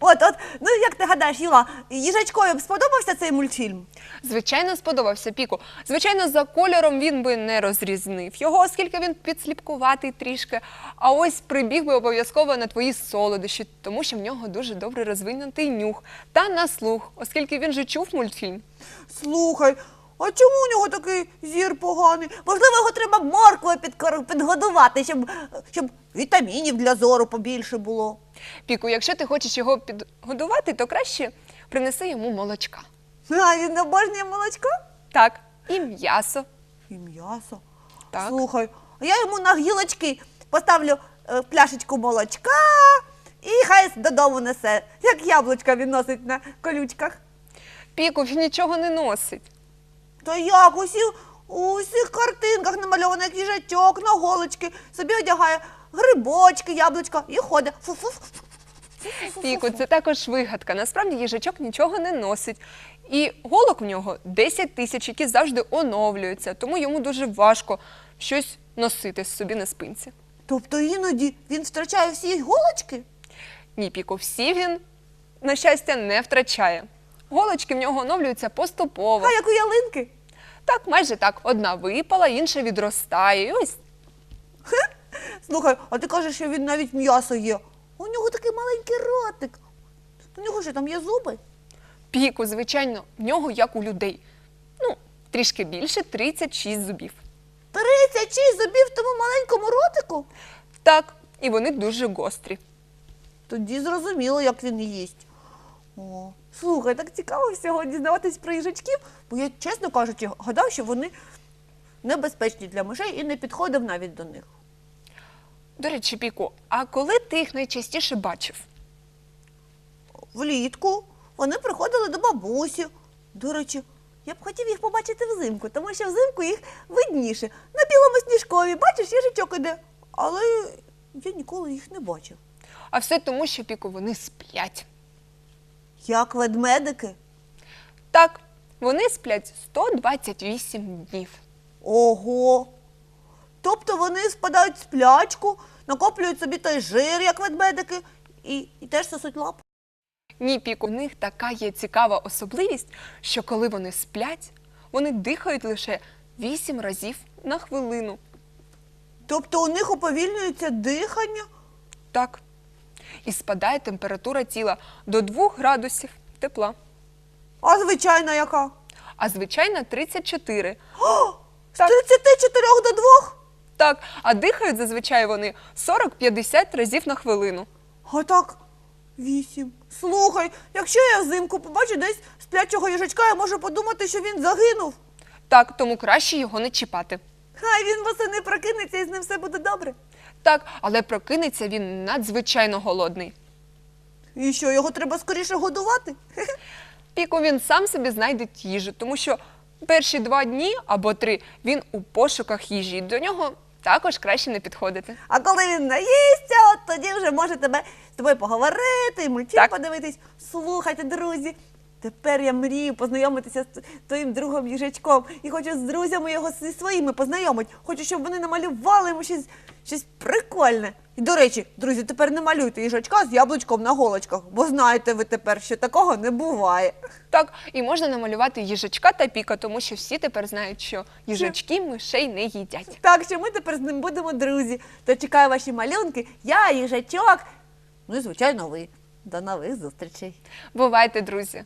От, от, ну як ти гадаєш, Юла, їжачкові б сподобався цей мультфільм? Звичайно, сподобався Піку. Звичайно, за кольором він би не розрізнив його, оскільки він підсліпкуватий трішки. А ось прибіг би обов'язково на твої солодощі, тому що в нього дуже добре розвинутий нюх та на слух, оскільки він же чув мультфільм. Слухай, а чому у нього такий зір поганий? Можливо, його треба морквою підкор- підгодувати, щоб, щоб вітамінів для зору побільше було. Піку, якщо ти хочеш його підгодувати, то краще принеси йому молочка. А він обожнює молочко Так, і м'ясо. і м'ясо. Так. Слухай, а я йому на гілочки поставлю е, пляшечку молочка і хай додому несе, як яблучка він носить на колючках. Піку, він нічого не носить. Та як усі у всіх картинках намальовано, як їжачок на голочки, собі одягає грибочки, яблучка і ходить. Фу-фу-фу. Піку, це також вигадка. Насправді їжачок нічого не носить. І голок в нього 10 тисяч, які завжди оновлюються, тому йому дуже важко щось носити собі на спинці. Тобто іноді він втрачає всі голочки? Ні, Піку, всі він, на щастя, не втрачає. Голочки в нього оновлюються поступово. А як у ялинки? Так, майже так. Одна випала, інша відростає. І ось Слухай, а ти кажеш, що він навіть м'ясо є. У нього такий маленький ротик. У нього що там є зуби? піку, звичайно, в нього як у людей. Ну, трішки більше 36 зубів. 36 зубів в тому маленькому ротику? Так, і вони дуже гострі. Тоді зрозуміло, як він їсть. О, слухай, так цікаво всього дізнаватись про їжачків, бо я, чесно кажучи, гадав, що вони небезпечні для мишей і не підходив навіть до них. До речі, Піку, а коли ти їх найчастіше бачив? Влітку вони приходили до бабусі. До речі, я б хотів їх побачити взимку, тому що взимку їх видніше. На білому сніжкові, бачиш, їжачок іде. Але я ніколи їх не бачив. А все тому, що Піку вони сплять. Як ведмедики. Так, вони сплять 128 днів. Ого. Тобто вони спадають в сплячку, накоплюють собі той жир, як ведмедики, і, і теж сосуть лапу. Ні, Піку, у них така є цікава особливість, що коли вони сплять, вони дихають лише 8 разів на хвилину. Тобто у них уповільнюється дихання. Так. І спадає температура тіла до 2 градусів тепла. А звичайна яка? А звичайно 34. З 34 до 2? Так, а дихають зазвичай вони 40-50 разів на хвилину. А так, вісім. Слухай, якщо я взимку побачу десь сплячого їжачка, я можу подумати, що він загинув. Так, тому краще його не чіпати. Хай він восени прокинеться і з ним все буде добре. Так, але прокинеться він надзвичайно голодний. І що, його треба скоріше годувати? Піку він сам собі знайде їжу, тому що перші два дні або три він у пошуках їжі. До нього також краще не підходити. А коли він наїсться, от тоді вже може тебе з тобою поговорити, і Так. подивитись. Слухайте, друзі. Тепер я мрію познайомитися з твоїм другом їжачком і хочу з друзями його зі своїми познайомити. Хочу, щоб вони намалювали йому щось, щось прикольне. І до речі, друзі, тепер не малюйте їжачка з яблучком на голочках, бо знаєте ви тепер, що такого не буває. Так, і можна намалювати їжачка та піка, тому що всі тепер знають, що їжачки мишей не їдять. Так що ми тепер з ним будемо друзі. То чекаю ваші малюнки, я їжачок. Ну і звичайно, ви. До нових зустрічей. Бувайте, друзі!